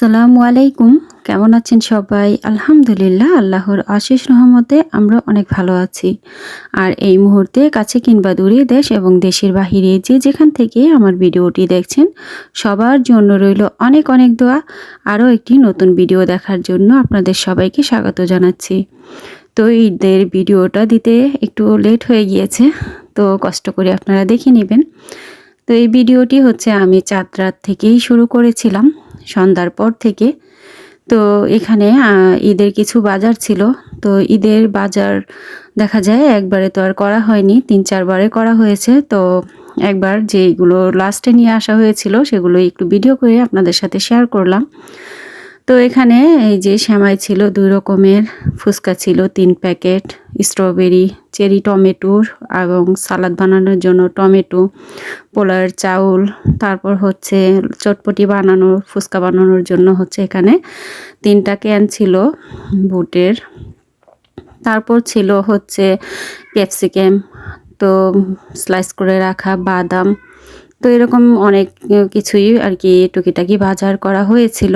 আসসালামু আলাইকুম। কেমন আছেন সবাই? আলহামদুলিল্লাহ, আল্লাহর আশিস রহমতে আমরা অনেক ভালো আছি। আর এই মুহূর্তে কাছে কিংবা দূরে দেশ এবং দেশের বাহিরে যে যেখান থেকে আমার ভিডিওটি দেখছেন, সবার জন্য রইল অনেক অনেক দোয়া, আরও একটি নতুন ভিডিও দেখার জন্য আপনাদের সবাইকে স্বাগত জানাচ্ছি। তো ঈদের ভিডিওটা দিতে একটু লেট হয়ে গিয়েছে, তো কষ্ট করে আপনারা দেখে নেবেন। তো এই ভিডিওটি হচ্ছে আমি চাঁদ রাত থেকেই শুরু করেছিলাম। সন্ধ্যার পর থেকে। তো এখানে ঈদের কিছু বাজার ছিল। তো ঈদের বাজার দেখা যায় একবারে তো আর করা হয়নি, তিন চারবারে করা হয়েছে। তো একবার যেগুলো লাস্টে নিয়ে আসা হয়েছিল, সেগুলো একটু ভিডিও করে আপনাদের সাথে শেয়ার করলাম। তো এখানে এই যে শ্যামাই ছিল, দুই রকমের। ফুচকা ছিল, তিন প্যাকেট স্ট্রবেরি চেরি টমেটো এবং সালাদ বানানোর জন্য টমেটো পোলার চাউল, তারপর হচ্ছে চটপটি বানানোর ফুচকা বানানোর জন্য হচ্ছে এখানে তিনটা ক্যান ছিল বুটের। তারপর ছিল হচ্ছে ক্যাপসিকাম তো স্লাইস করে রাখা বাদাম। তো এরকম অনেক কিছুই আর কি টুকিটাকি বাজার করা হয়েছিল।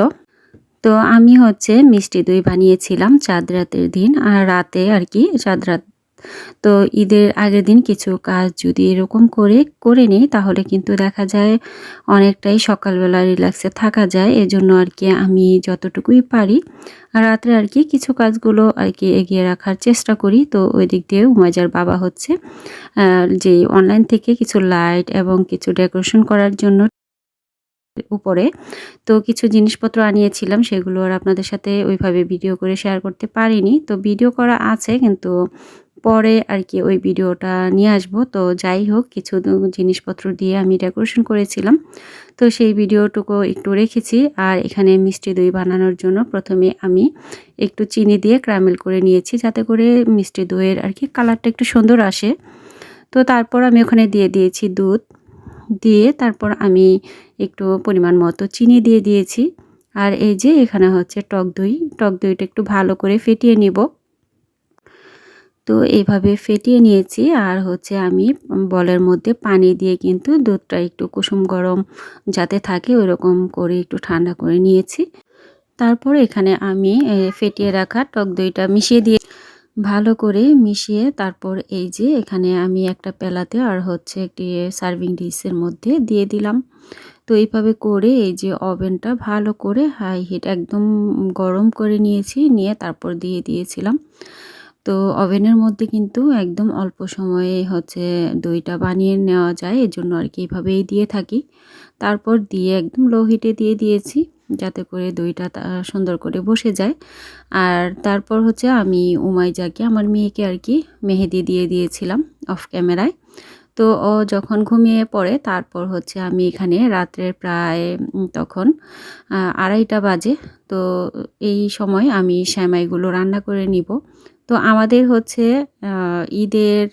তো আমি হচ্ছে মিষ্টি দই বানিয়েছিলাম চাঁদ রাতের দিন। আর রাতে আর কি চাঁদ রাত তো ঈদের আগের দিন কিছু কাজ যদি এরকম করে করে নিই, তাহলে কিন্তু দেখা যায় অনেকটাই সকালবেলা রিল্যাক্সে থাকা যায়। এজন্য আর কি আমি যতটুকুই পারি, রাত্রে আর কি কিছু কাজগুলো আর কি এগিয়ে রাখার চেষ্টা করি। তো ওই দিক দিয়ে উমাজার বাবা হচ্ছে যে অনলাইন থেকে কিছু লাইট এবং কিছু ডেকোরেশন করার জন্য উপরে, তো কিছু জিনিসপত্র আনিয়েছিলাম, সেগুলো আর আপনাদের সাথে ওইভাবে ভিডিও করে শেয়ার করতে পারিনি। তো ভিডিও করা আছে, কিন্তু পরে আর কি ওই ভিডিওটা নিয়ে আসব। তো যাই হোক, কিছু জিনিসপত্র দিয়ে আমি ডেকোরেশন করেছিলাম। তো সেই ভিডিওটুকু একটু রেখেছি। আর এখানে মিষ্টি দই বানানোর জন্য প্রথমে আমি একটু চিনি দিয়ে ক্রামেল করে নিয়েছি, যাতে করে মিষ্টি দইয়ের আর কি কালারটা একটু সুন্দর আসে। তো তারপর আমি ওখানে দিয়ে দিয়েছি দুধ। দিয়ে তারপর আমি একটু পরিমাণ মতো চিনি দিয়ে দিয়েছি। আর এই যে এখানে হচ্ছে টক দই। টক দইটা একটু ভালো করে ফেটিয়ে নিব। তো এইভাবে ফেটিয়ে নিয়েছি। আর হচ্ছে আমি বলের মধ্যে পানি দিয়ে কিন্তু দুধটা একটু কুসুম গরম যাতে থাকে ওইরকম করে একটু ঠান্ডা করে নিয়েছি। তারপর এখানে আমি ফেটিয়ে রাখা টক দইটা মিশিয়ে দিয়ে ভালো করে মিশিয়ে তারপর এই যে এখানে আমি একটা পেলাতে আর হচ্ছে একটি সার্ভিং ডিশের মধ্যে দিয়ে দিলাম। তো এইভাবে করে এই যে ওভেনটা ভালো করে হাই হিট একদম গরম করে নিয়েছি, নিয়ে তারপর দিয়ে দিয়েছিলাম। তো ওভেনের মধ্যে কিন্তু একদম অল্প সময়ে হচ্ছে দইটা বানিয়ে নেওয়া যায়, এজন্য আর কি এইভাবেই দিয়ে থাকি। তারপর দিয়ে একদম লো হিটে দিয়ে দিয়েছি, যাতে করে দইটা সুন্দর করে বসে যায়। আর তারপর হচ্ছে আমি উমাইজাকে, আমার মেয়েকে আর কি মেহেদি দিয়ে দিয়েছিলাম অফ ক্যামেরায় তো ও যখন ঘুমিয়ে পড়ে, তারপর হচ্ছে আমি এখানে রাত্রের প্রায় তখন আড়াইটা বাজে। তো এই সময় আমি শ্যামাইগুলো রান্না করে নিব। তো আমাদের হচ্ছে ঈদের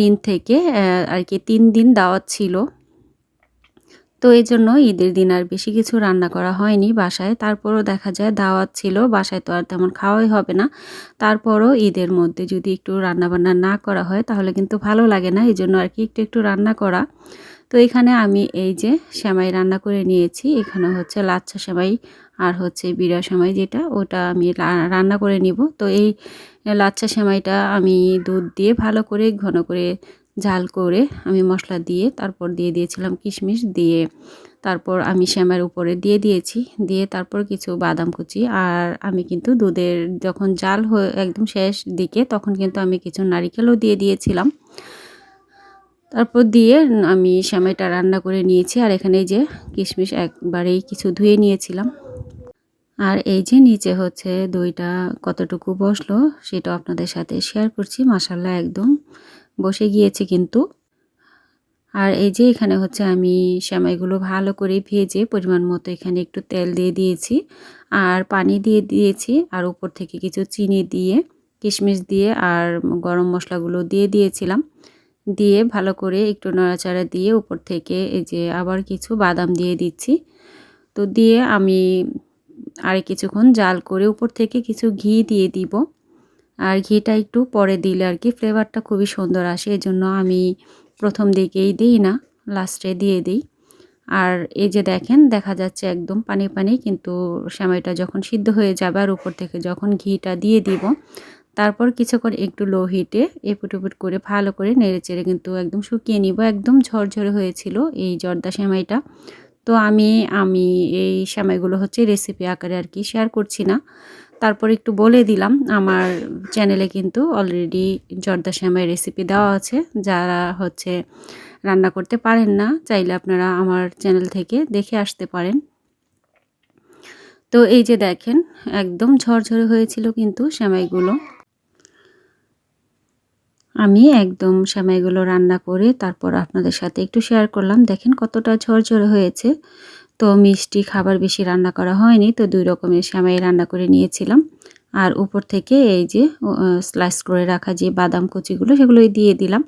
দিন থেকে আর কি তিন দিন দাওয়াত ছিল। তো এই জন্য ঈদের দিন আর বেশি কিছু রান্না করা হয়নি বাসায়। তারপরও দেখা যায় দাওয়াত ছিল, বাসায় তো আর তেমন খাওয়াই হবে না। তারপরও ঈদের মধ্যে যদি একটু রান্নাবান্না না করা হয়, তাহলে কিন্তু ভালো লাগে না। এই জন্য আর কি একটু একটু রান্না করা। তো এখানে আমি এই যে সেমাই রান্না করে নিয়েছি। এখানে হচ্ছে লাচ্ছা সেমাই আর হচ্ছে বিড়া সেমাই যেটা, ওটা আমি রান্না করে নিব। তো এই লাচ্ছা সেমাইটা আমি দুধ দিয়ে ভালো করে, ঘন করে ঝাল করে আমি মশলা দিয়ে তারপর দিয়ে দিয়েছিলাম কিশমিশ দিয়ে। তারপর আমি শ্যামের উপরে দিয়ে দিয়েছি। দিয়ে তারপর কিছু বাদাম কুচি আর আমি কিন্তু দুধের যখন জাল হয়ে একদম শেষ দিকে তখন কিন্তু আমি কিছু নারিকেলও দিয়ে দিয়েছিলাম। তারপর দিয়ে আমি শ্যামাইটা রান্না করে নিয়েছি, আর এখানে যে কিশমিশ একবারেই কিছু ধুয়ে নিয়েছিলাম। আর এই যে নিচে হচ্ছে দইটা কতটুকু বসল সেটা আপনাদের সাথে শেয়ার করছি মাসাল্লাহ একদম বসে গিয়েছে কিন্তু। আর এই যে এখানে হচ্ছে আমি সেমাইগুলো ভালো করে ভেজে পরিমাণ মতো এখানে একটু তেল দিয়ে দিয়েছি, আর পানি দিয়ে দিয়েছি, আর উপর থেকে কিছু চিনি দিয়ে, কিশমিশ দিয়ে, আর গরম মশলাগুলো দিয়ে দিয়েছিলাম। দিয়ে ভালো করে একটু নাড়াচাড়া দিয়ে উপর থেকে এই যে আবার কিছু বাদাম দিয়ে দিচ্ছি। তো দিয়ে আমি আর কিছুক্ষণ জাল করে উপর থেকে কিছু ঘি দিয়ে দিব। আর ঘিটা একটু পরে দিলে আর কি ফ্লেভারটা খুবই সুন্দর আসে, এজন্য আমি প্রথম দিকেই দিই না, লাস্টে দিয়ে দিই। আর এই যে দেখেন, দেখা যাচ্ছে একদম পানি পানি, কিন্তু সেমাইটা যখন সিদ্ধ হয়ে যাবে আর উপর থেকে যখন ঘিটা দিয়ে দিব তারপর কিছুক্ষণ একটু লো হিটে এপুট এপুট করে ভালো করে নেড়ে চেড়ে কিন্তু একদম শুকিয়ে নিব, একদম ঝরঝরে হয়েছিল এই জর্দা সেমাইটা। তো আমি আমি এই সেমাইগুলো হচ্ছে রেসিপি আকারে আর কি শেয়ার করছি না। তারপর একটু বলে দিলাম, আমার চ্যানেলে কিন্তু অলরেডি জর্দা শ্যামাই রেসিপি দেওয়া আছে। যারা হচ্ছে রান্না করতে পারেন না, চাইলে আপনারা আমার চ্যানেল থেকে দেখে আসতে পারেন। তো এই যে দেখেন, একদম ঝরঝরে হয়েছিল কিন্তু শ্যামাইগুলো আমি একদম সেমাইগুলো রান্না করে তারপর আপনাদের সাথে একটু শেয়ার করলাম। দেখেন কতটা ঝরঝরে হয়েছে। তো মিষ্টি খাবার বেশি রান্না করা হয়নি, তো দুই রকমের সেমাই রান্না করে নিয়েছিলাম। আর উপর থেকে এই যে স্লাইস করে রাখা যে বাদাম কুচিগুলো সেগুলো দিয়ে দিলাম।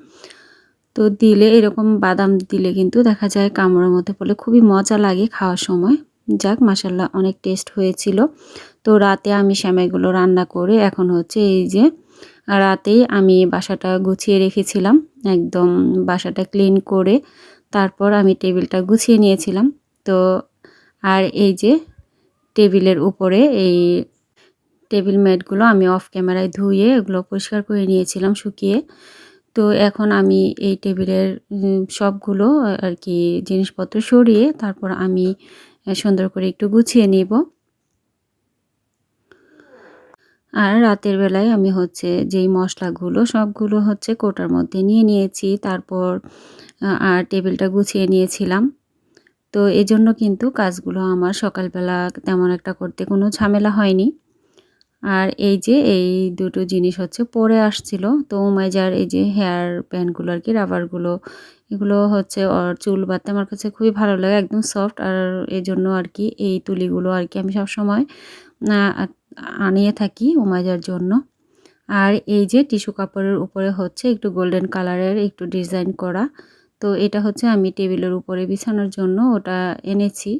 তো দিলে এরকম বাদাম দিলে কিন্তু দেখা যায় কামড়ের মধ্যে পড়লে খুবই মজা লাগে খাওয়ার সময়। যাক মাসাল্লাহ অনেক টেস্ট হয়েছিল। তো রাতে আমি সেমাইগুলো রান্না করে এখন হচ্ছে এই যে রাতেই আমি বাসাটা গুছিয়ে রেখেছিলাম, একদম বাসাটা ক্লিন করে তারপর আমি টেবিলটা গুছিয়ে নিয়েছিলাম। তো আর এই যে টেবিলের উপরে এই টেবিল ম্যাটগুলো আমি অফ ক্যামেরায় ধুয়ে এগুলো পরিষ্কার করে নিয়েছিলাম শুকিয়ে। তো এখন আমি এই টেবিলের সবগুলো আর কি জিনিসপত্র সরিয়ে তারপর আমি সুন্দর করে একটু গুছিয়ে নিব। আর রাতের বেলায় আমি হচ্ছে যেই মশলাগুলো, সবগুলো হচ্ছে কোটার মধ্যে নিয়ে নিয়েছি। তারপর আর টেবিলটা গুছিয়ে নিয়েছিলাম। তো এই জন্য কিন্তু কাজগুলো আমার সকালবেলা তেমন একটা করতে কোনো ঝামেলা হয়নি। আর এই যে, এই দুটো জিনিস হচ্ছে পরে আসছিল। তো উমাইজার এই যে হেয়ার প্যান্টগুলো আর কি রাবারগুলো এগুলো হচ্ছে ওর চুল বাঁধতে আমার কাছে খুবই ভালো লাগে, একদম সফট আর এই জন্য আর কি এই তুলিগুলো আর কি আমি সবসময় আনিয়ে থাকি উমাইজার জন্য। আর এই যে টিস্যু কাপড়ের উপরে হচ্ছে একটু গোল্ডেন কালারের একটু ডিজাইন করা। তো এটা হচ্ছে আমি টেবিলের উপরে বিছানোর জন্য ওটা এনেছি।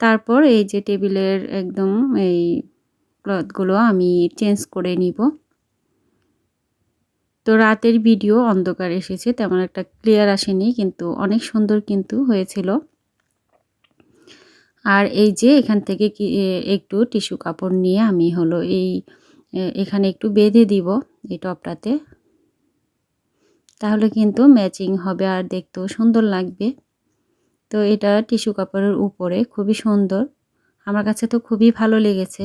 তারপর এই যে টেবিলের একদম এই ক্লথগুলো আমি চেঞ্জ করে নিব। তো রাতের ভিডিও অন্ধকার এসেছে, তেমন একটা ক্লিয়ার আসেনি, কিন্তু অনেক সুন্দর কিন্তু হয়েছিল। আর এই যে এখান থেকে কি একটু টিস্যু কাপড় নিয়ে আমি হলো এই এখানে একটু বেঁধে দিব এই টপটাতে। তাহলে কিন্তু ম্যাচিং হবে আর দেখতেও সুন্দর লাগবে। তো এটা টিস্যু কাপড়ের উপরে খুবই সুন্দর। আমার কাছে তো খুবই ভালো লেগেছে।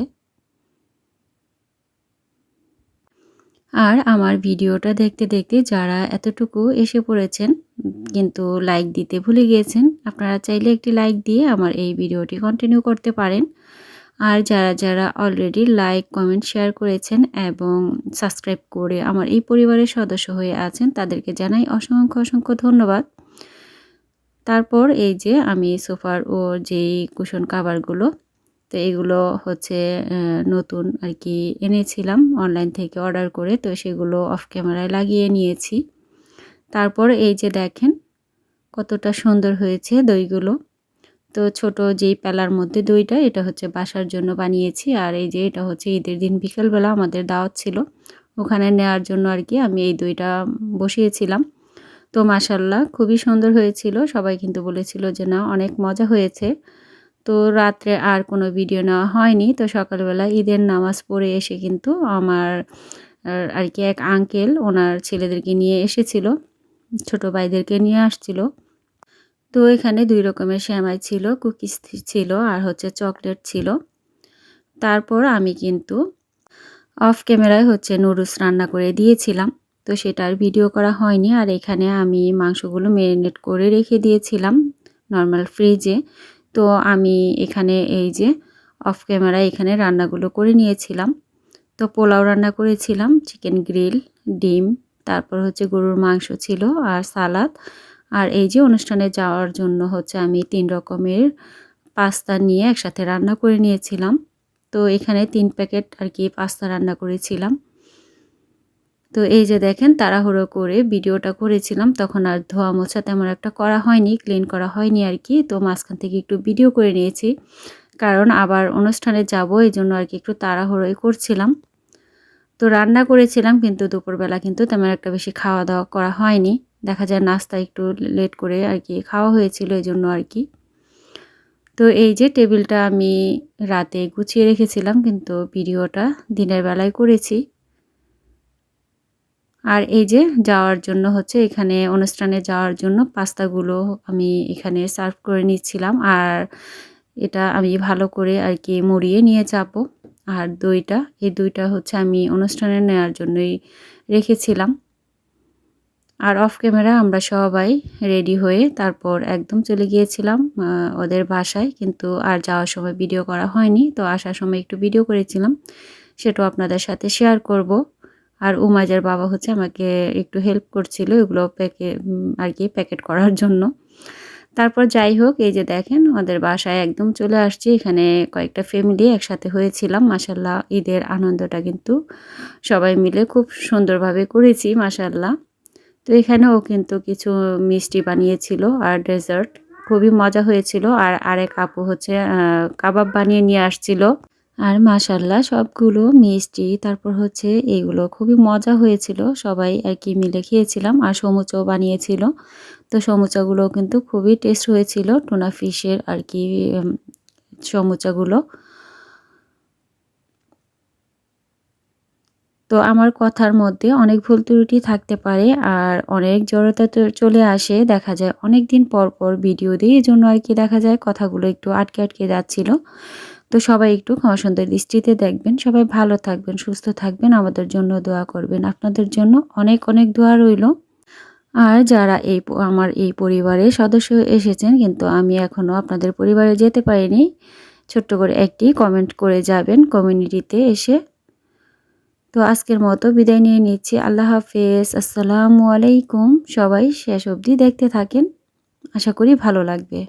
আর আমার ভিডিওটা দেখতে দেখতে যারা এতটুকু এসে পড়েছেন, কিন্তু লাইক দিতে ভুলে গিয়েছেন, আপনারা চাইলে একটি লাইক দিয়ে আমার এই ভিডিওটি কন্টিনিউ করতে পারেন। আর যারা যারা অলরেডি লাইক কমেন্ট শেয়ার করেছেন এবং সাবস্ক্রাইব করে আমার এই পরিবারের সদস্য হয়ে আছেন, তাদেরকে জানাই অসংখ্য অসংখ্য ধন্যবাদ। তারপর এই যে আমি সোফার ও যেই কুশন কাভারগুলো তো এগুলো হচ্ছে নতুন আর কি এনেছিলাম অনলাইন থেকে অর্ডার করে। তো সেগুলো অফ ক্যামেরায় লাগিয়ে নিয়েছি। তারপর এই যে দেখেন কতটা সুন্দর হয়েছে দইগুলো। তো ছোট যেই পেলার মধ্যে দইটা, এটা হচ্ছে বাসার জন্য বানিয়েছি। আর এই যে এটা হচ্ছে ঈদের দিন বিকেলবেলা আমাদের দাওয়াত ছিল। ওখানে নেওয়ার জন্য আর কি আমি এই দইটা বসিয়েছিলাম। তো মাসাল্লাহ খুবই সুন্দর হয়েছিল। সবাই কিন্তু বলেছিল যে, না, অনেক মজা হয়েছে। তো রাত্রে আর কোনো ভিডিও নেওয়া হয়নি। তো সকালবেলা ঈদের নামাজ পড়ে এসে কিন্তু আমার, আর কি এক আঙ্কেল ওনার ছেলেদেরকে নিয়ে এসেছিল, ছোট ভাইদেরকে নিয়ে আসছিল। তো এখানে দুই রকমের শ্যামাই ছিল, কুকিজ ছিল আর হচ্ছে চকলেট ছিল। তারপর আমি কিন্তু অফ ক্যামেরায় হচ্ছে নুডলস রান্না করে দিয়েছিলাম। তো সেটার ভিডিও করা হয়নি আর এখানে আমি মাংসগুলো ম্যারিনেট করে রেখে দিয়েছিলাম নর্মাল ফ্রিজে তো আমি এখানে এই যে অফ ক্যামেরা এখানে রান্নাগুলো করে নিয়েছিলাম। তো পোলাও রান্না করেছিলাম চিকেন গ্রিল ডিম, তারপর হচ্ছে গরুর মাংস ছিল আর সালাদ। আর এই যে অনুষ্ঠানে যাওয়ার জন্য হচ্ছে আমি তিন রকমের পাস্তা নিয়ে একসাথে রান্না করে নিয়েছিলাম। তো এখানে তিন প্যাকেট আর কি পাস্তা রান্না করেছিলাম। তো এই যে দেখেন তাড়াহুড়ো করে ভিডিওটা করেছিলাম, তখন আর ধোয়া মোছা তেমন একটা করা হয়নি ক্লিন করা হয়নি আর কি। তো মাঝখান থেকে একটু ভিডিও করে নিয়েছি, কারণ আবার অনুষ্ঠানে যাব, এই জন্য আর কি একটু তাড়াহুড়োই করছিলাম। তো রান্না করেছিলাম, কিন্তু দুপুরবেলা কিন্তু তেমন একটা বেশি খাওয়া দাওয়া করা হয়নি। দেখা যায় নাস্তা একটু লেট করে আর কি খাওয়া হয়েছিল, এই জন্য আর কি। তো এই যে টেবিলটা আমি রাতে গুছিয়ে রেখেছিলাম, কিন্তু ভিডিওটা দিনের বেলায় করেছি। আর এই যে যাওয়ার জন্য হচ্ছে এখানে অনুষ্ঠানে যাওয়ার জন্য পাস্তাগুলো আমি এখানে সার্ভ করে নিচ্ছিলাম। আর এটা আমি ভালো করে আর কি মুড়িয়ে নিয়ে যাব। আর দইটা, এই দইটা হচ্ছে আমি অনুষ্ঠানে নেওয়ার জন্যই রেখেছিলাম। আর অফ ক্যামেরা আমরা সবাই রেডি হয়ে তারপর একদম চলে গিয়েছিলাম ওদের বাসায়। কিন্তু আর যাওয়ার সময় ভিডিও করা হয়নি, তো আসার সময় একটু ভিডিও করেছিলাম। সেটাও আপনাদের সাথে শেয়ার করব। আর উমাজের বাবা হচ্ছে আমাকে একটু হেল্প করছিল এগুলো প্যাকে আর কি প্যাকেট করার জন্য। তারপর যাই হোক, এই যে দেখেন ওদের বাসায় একদম চলে আসছি। এখানে কয়েকটা ফ্যামিলি একসাথে হয়েছিলাম। মাসাল্লাহ ঈদের আনন্দটা কিন্তু সবাই মিলে খুব সুন্দরভাবে করেছি মাসাল্লাহ তো এখানেও কিন্তু কিছু মিষ্টি বানিয়েছিল আর ডেজার্ট খুবই মজা হয়েছিল। আর আরেক আপু হচ্ছে কাবাব বানিয়ে নিয়ে আসছিল। আর মাশাল্লাহ সবগুলো মিষ্টি। তারপর হচ্ছে এগুলো খুবই মজা হয়েছিল। সবাই আর কি মিলে খেয়েছিলাম আর সমুচাও বানিয়েছিল। তো সমুচাগুলো কিন্তু খুবই টেস্ট হয়েছিল টুনা ফিশের আর কি সমুচাগুলো। তো আমার কথার মধ্যে অনেক ভুল ত্রুটি থাকতে পারে আর অনেক জড়তা চলে আসে। দেখা যায় অনেক দিন পর পর ভিডিও দিই এই জন্য আর কি দেখা যায় কথাগুলো একটু আটকে আটকে যাচ্ছিল। তো সবাই একটু সুন্দর দৃষ্টিতে দেখবেন, সবাই ভালো থাকবেন, সুস্থ থাকবেন, আমাদের জন্য দোয়া করবেন। আপনাদের জন্য অনেক অনেক দোয়া রইল। আর যারা এই আমার এই পরিবারে সদস্য এসেছেন, কিন্তু আমি এখনও আপনাদের পরিবারে যেতে পারিনি, ছোট্ট করে একটি কমেন্ট করে যাবেন কমিউনিটিতে এসে। তো আজকের মতো বিদায় নিয়ে নিচ্ছি। আল্লাহ হাফেজ। আসসালামু আলাইকুম। সবাই শেষ অবধি দেখতে থাকেন। আশা করি ভালো লাগবে।